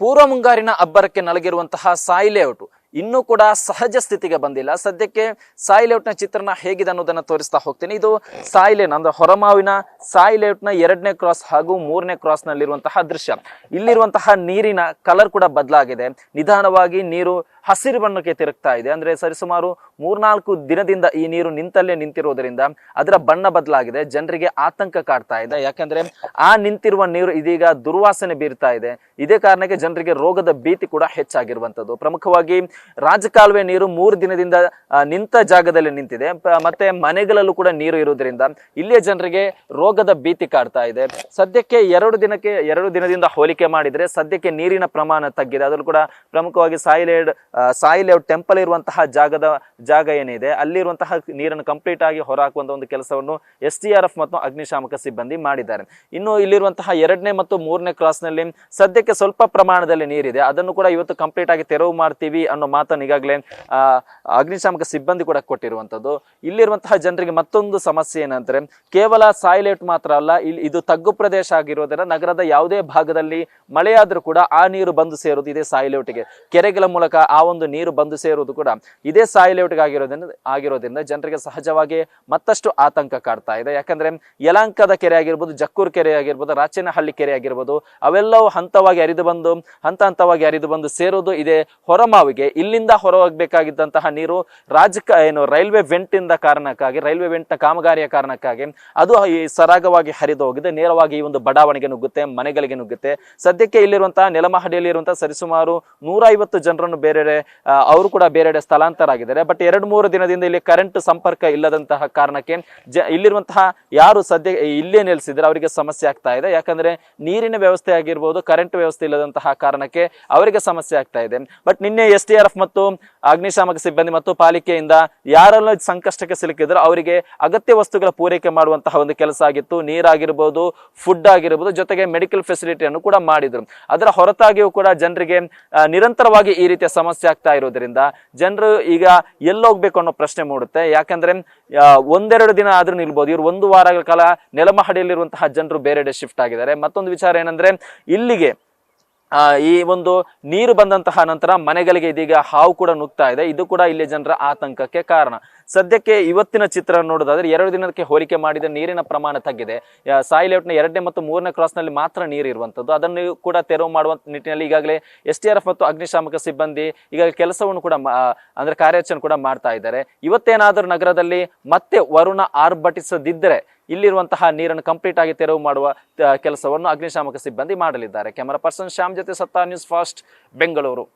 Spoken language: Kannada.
ಪೂರ್ವ ಮುಂಗಾರಿನ ಅಬ್ಬರಕ್ಕೆ ನಲಗಿರುವಂತಹ ಸಾಯಿ ಲೇಔಟ್ ಇನ್ನೂ ಕೂಡ ಸಹಜ ಸ್ಥಿತಿಗೆ ಬಂದಿಲ್ಲ. ಸದ್ಯಕ್ಕೆ ಸಾಯಿ ಲೇಔಟ್ನ ಚಿತ್ರಣ ಹೇಗಿದೆ ಅನ್ನೋದನ್ನ ತೋರಿಸ್ತಾ ಹೋಗ್ತೀನಿ. ಇದು ಸಾಯಿ ಲೇನ್ ಅಂದ್ರೆ ಹೊರಮಾವಿನ ಸಾಯಿ ಲೇಔಟ್ನ ಎರಡನೇ ಕ್ರಾಸ್ ಹಾಗೂ ಮೂರನೇ ಕ್ರಾಸ್ ನಲ್ಲಿರುವಂತಹ ದೃಶ್ಯ. ಇಲ್ಲಿರುವಂತಹ ನೀರಿನ ಕಲರ್ ಕೂಡ ಬದಲಾಗಿದೆ. ನಿಧಾನವಾಗಿ ನೀರು ಹಸಿರು ಬಣ್ಣಕ್ಕೆ ತಿರುಗ್ತಾ ಇದೆ. ಅಂದ್ರೆ ಸರಿಸುಮಾರು ಮೂರ್ನಾಲ್ಕು ದಿನದಿಂದ ಈ ನೀರು ನಿಂತಲ್ಲೇ ನಿಂತಿರುವುದರಿಂದ ಅದರ ಬಣ್ಣ ಬದಲಾಗಿದೆ, ಜನರಿಗೆ ಆತಂಕ ಕಾಡ್ತಾ ಇದೆ. ಯಾಕಂದ್ರೆ ಆ ನಿಂತಿರುವ ನೀರು ಇದೀಗ ದುರ್ವಾಸನೆ ಬೀರ್ತಾ ಇದೆ. ಇದೇ ಕಾರಣಕ್ಕೆ ಜನರಿಗೆ ರೋಗದ ಭೀತಿ ಕೂಡ ಹೆಚ್ಚಾಗಿರುವಂತದ್ದು ಪ್ರಮುಖವಾಗಿ ರಾಜಕಾಲುವೆ ನೀರು ಮೂರು ದಿನದಿಂದ ನಿಂತ ಜಾಗದಲ್ಲಿ ನಿಂತಿದೆ. ಮತ್ತೆ ಮನೆಗಳಲ್ಲೂ ಕೂಡ ನೀರು ಇರುವುದರಿಂದ ಇಲ್ಲಿಯ ಜನರಿಗೆ ರೋಗದ ಭೀತಿ ಕಾಡ್ತಾ ಇದೆ. ಸದ್ಯಕ್ಕೆ ಎರಡು ದಿನಕ್ಕೆ, ಎರಡು ದಿನದಿಂದ ಹೋಲಿಕೆ ಮಾಡಿದ್ರೆ ಸದ್ಯಕ್ಕೆ ನೀರಿನ ಪ್ರಮಾಣ ತಗ್ಗಿದೆ. ಅದರಲ್ಲೂ ಕೂಡ ಪ್ರಮುಖವಾಗಿ ಸಾಯಿಲೇಡ್ ಸಾಯಿಲೇಡ್ ಟೆಂಪಲ್ ಇರುವಂತಹ ಜಾಗದ ಜಾಗ ಏನಿದೆ, ಅಲ್ಲಿರುವಂತಹ ನೀರನ್ನು ಕಂಪ್ಲೀಟ್ ಆಗಿ ಹೊರಹಾಕುವಂತಹ ಒಂದು ಕೆಲಸವನ್ನು ಎಸ್ ಟಿ ಆರ್ ಎಫ್ ಮತ್ತು ಅಗ್ನಿಶಾಮಕ ಸಿಬ್ಬಂದಿ ಮಾಡಿದ್ದಾರೆ. ಇನ್ನು ಇಲ್ಲಿರುವಂತಹ ಎರಡನೇ ಮತ್ತು ಮೂರನೇ ಕ್ರಾಸ್ನಲ್ಲಿ ಸದ್ಯಕ್ಕೆ ಸ್ವಲ್ಪ ಪ್ರಮಾಣದಲ್ಲಿ ನೀರಿದೆ. ಅದನ್ನು ಕೂಡ ಇವತ್ತು ಕಂಪ್ಲೀಟ್ ಆಗಿ ತೆರವು ಮಾಡ್ತೀವಿ ಅನ್ನೋ ಮಾತನ್ನು ಈಗಾಗಲೇ ಅಗ್ನಿಶಾಮಕ ಸಿಬ್ಬಂದಿ ಕೂಡ ಕೊಟ್ಟಿರುವಂತದ್ದು ಇಲ್ಲಿರುವಂತಹ ಜನರಿಗೆ ಮತ್ತೊಂದು ಸಮಸ್ಯೆ ಏನಂದ್ರೆ, ಕೇವಲ ಸಾಯಿಲೇಟ್ ಮಾತ್ರ ಅಲ್ಲ ಇಲ್ಲಿ ಇದು ತಗ್ಗು ಪ್ರದೇಶ ಆಗಿರೋದರಿಂದ ನಗರದ ಯಾವುದೇ ಭಾಗದಲ್ಲಿ ಮಳೆಯಾದರೂ ಕೂಡ ಆ ನೀರು ಬಂದು ಸೇರುವುದು ಇದೇ ಸಾಯಿಲೇಟಿಗೆ ಕೆರೆಗಳ ಮೂಲಕ ಆ ಒಂದು ನೀರು ಬಂದು ಸೇರುವುದು ಕೂಡ ಇದೇ ಸಾಯಿಲೇಟಿಗೆ ಆಗಿರೋದ್ರಿಂದ ಆಗಿರೋದ್ರಿಂದ ಜನರಿಗೆ ಸಹಜವಾಗಿ ಮತ್ತಷ್ಟು ಆತಂಕ ಕಾಡ್ತಾ ಇದೆ. ಯಾಕಂದ್ರೆ ಯಲಾಂಕದ ಕೆರೆ ಆಗಿರ್ಬೋದು, ಜಕ್ಕೂರ್ ಕೆರೆ ಆಗಿರ್ಬೋದು, ರಾಚೇನಹಳ್ಳಿ ಕೆರೆ ಆಗಿರ್ಬೋದು, ಅವೆಲ್ಲವೂ ಹಂತವಾಗಿ ಹರಿದು ಬಂದು, ಹಂತ ಹಂತವಾಗಿ ಹರಿದು ಬಂದು ಸೇರೋದು ಇದೆ ಹೊರಮಾವಿಗೆ. ಇಲ್ಲಿಂದ ಹೊರಹೋಗ್ಬೇಕಾಗಿದ್ದಂತಹ ನೀರು ರಾಜಕ, ಏನು, ರೈಲ್ವೆ ವೆಂಟ್ ಇಂದ ಕಾರಣಕ್ಕಾಗಿ, ರೈಲ್ವೆ ವೆಂಟ್ ಕಾಮಗಾರಿಯ ಕಾರಣಕ್ಕಾಗಿ ಅದು ಈ ಸರಾಗವಾಗಿ ಹರಿದು ಹೋಗಿದೆ. ನೇರವಾಗಿ ಈ ಒಂದು ಬಡಾವಣೆಗೆ ನುಗ್ಗುತ್ತೆ, ಮನೆಗಳಿಗೆ ನುಗ್ಗುತ್ತೆ. ಸದ್ಯಕ್ಕೆ ಇಲ್ಲಿರುವಂತಹ ನೆಲಮಹಡಿಯಲ್ಲಿ ಇರುವಂತಹ ಸರಿಸುಮಾರು ನೂರ ಐವತ್ತು ಜನರನ್ನು ಬೇರೆ ಅವರು ಕೂಡ ಬೇರೆಡೆ ಸ್ಥಳಾಂತರ ಆಗಿದ್ದಾರೆ ಬಟ್ ಎರಡು ಮೂರು ದಿನದಿಂದ ಇಲ್ಲಿ ಕರೆಂಟ್ ಸಂಪರ್ಕ ಇಲ್ಲದಂತಹ ಕಾರಣಕ್ಕೆ ಜ ಇಲ್ಲಿರುವಂತಹ ಯಾರು ಸದ್ಯ ಇಲ್ಲೇ ನೆಲೆಸಿದ್ರೆ ಅವರಿಗೆ ಸಮಸ್ಯೆ ಆಗ್ತಾ ಇದೆ. ಯಾಕಂದ್ರೆ ನೀರಿನ ವ್ಯವಸ್ಥೆ ಆಗಿರ್ಬೋದು ಕರೆಂಟ್ ವ್ಯವಸ್ಥೆ ಇಲ್ಲದಂತಹ ಕಾರಣಕ್ಕೆ ಅವರಿಗೆ ಸಮಸ್ಯೆ ಆಗ್ತಾ ಇದೆ. ಬಟ್ ನಿನ್ನೆ ಎಸ್ ಟಿ ಆರ್ ಎಫ್ ಮತ್ತು ಅಗ್ನಿಶಾಮಕ ಸಿಬ್ಬಂದಿ ಮತ್ತು ಪಾಲಿಕೆಯಿಂದ ಯಾರೆಲ್ಲ ಸಂಕಷ್ಟಕ್ಕೆ ಸಿಲುಕಿದ್ರು ಅವರಿಗೆ ಅಗತ್ಯ ವಸ್ತುಗಳ ಪೂರೈಕೆ ಮಾಡುವಂತಹ ಒಂದು ಕೆಲಸ ಆಗಿತ್ತು. ನೀರಾಗಿರ್ಬೋದು ಫುಡ್ ಆಗಿರ್ಬೋದು, ಜೊತೆಗೆ ಮೆಡಿಕಲ್ ಫೆಸಿಲಿಟಿಯನ್ನು ಕೂಡ ಮಾಡಿದ್ರು. ಅದರ ಹೊರತಾಗಿಯೂ ಕೂಡ ಜನರಿಗೆ ನಿರಂತರವಾಗಿ ಈ ರೀತಿಯ ಸಮಸ್ಯೆ ಆಗ್ತಾ ಇರೋದ್ರಿಂದ ಜನರು ಈಗ ಎಲ್ಲೋಗ್ಬೇಕು ಅನ್ನೋ ಪ್ರಶ್ನೆ ಮೂಡುತ್ತೆ. ಯಾಕಂದ್ರೆ ಒಂದೆರಡು ದಿನ ಆದ್ರೂ ನಿಲ್ಬಹುದು ಇವ್ರು ಒಂದು ವಾರಗಳ ಕಾಲ ನೆಲಮಹಡಿಯಲ್ಲಿರುವಂತಹ ಜನರು ಬೇರೆಡೆ ಶಿಫ್ಟ್ ಆಗಿದ್ದಾರೆ. ಮತ್ತೊಂದು ವಿಚಾರ ಏನಂದ್ರೆ, ಇಲ್ಲಿಗೆ ಈ ಒಂದು ನೀರು ಬಂದಂತಹ ನಂತರ ಮನೆಗಳಿಗೆ ಇದೀಗ ಹಾವು ಕೂಡ ನುಗ್ತಾ ಇದೆ. ಇದು ಕೂಡ ಇಲ್ಲಿ ಜನರ ಆತಂಕಕ್ಕೆ ಕಾರಣ. ಸದ್ಯಕ್ಕೆ ಇವತ್ತಿನ ಚಿತ್ರ ನೋಡೋದಾದ್ರೆ ಎರಡು ದಿನಕ್ಕೆ ಹೋಲಿಕೆ ಮಾಡಿದ ನೀರಿನ ಪ್ರಮಾಣ ತಗ್ಗಿದೆ. ಸಾಯಿ ಲೇಔಟ್ನ ಎರಡನೇ ಮತ್ತು ಮೂರನೇ ಕ್ರಾಸ್ನಲ್ಲಿ ಮಾತ್ರ ನೀರು ಇರುವಂಥದ್ದು. ಅದನ್ನು ಕೂಡ ತೆರವು ಮಾಡುವ ನಿಟ್ಟಿನಲ್ಲಿ ಈಗಾಗಲೇ ಎಸ್ ಟಿ ಆರ್ ಎಫ್ ಮತ್ತು ಅಗ್ನಿಶಾಮಕ ಸಿಬ್ಬಂದಿ ಈಗಾಗಲೇ ಕೆಲಸವನ್ನು ಕೂಡ ಅಂದ್ರೆ ಕಾರ್ಯಾಚರಣೆ ಕೂಡ ಮಾಡ್ತಾ ಇದ್ದಾರೆ. ಇವತ್ತೇನಾದರೂ ನಗರದಲ್ಲಿ ಮತ್ತೆ ವರುಣ ಆರ್ಭಟಿಸದಿದ್ದರೆ ಇಲ್ಲಿರುವಂತಹ ನೀರನ್ನು ಕಂಪ್ಲೀಟ್ ಆಗಿ ತೆರವು ಮಾಡುವ ಕೆಲಸವನ್ನು ಅಗ್ನಿಶಾಮಕ ಸಿಬ್ಬಂದಿ ಮಾಡಲಿದ್ದಾರೆ. ಕ್ಯಾಮರಾ ಪರ್ಸನ್ ಶ್ಯಾಮ್ ಜೊತೆ ಸತ್ತಾ ನ್ಯೂಸ್ ಫಾಸ್ಟ್, ಬೆಂಗಳೂರು.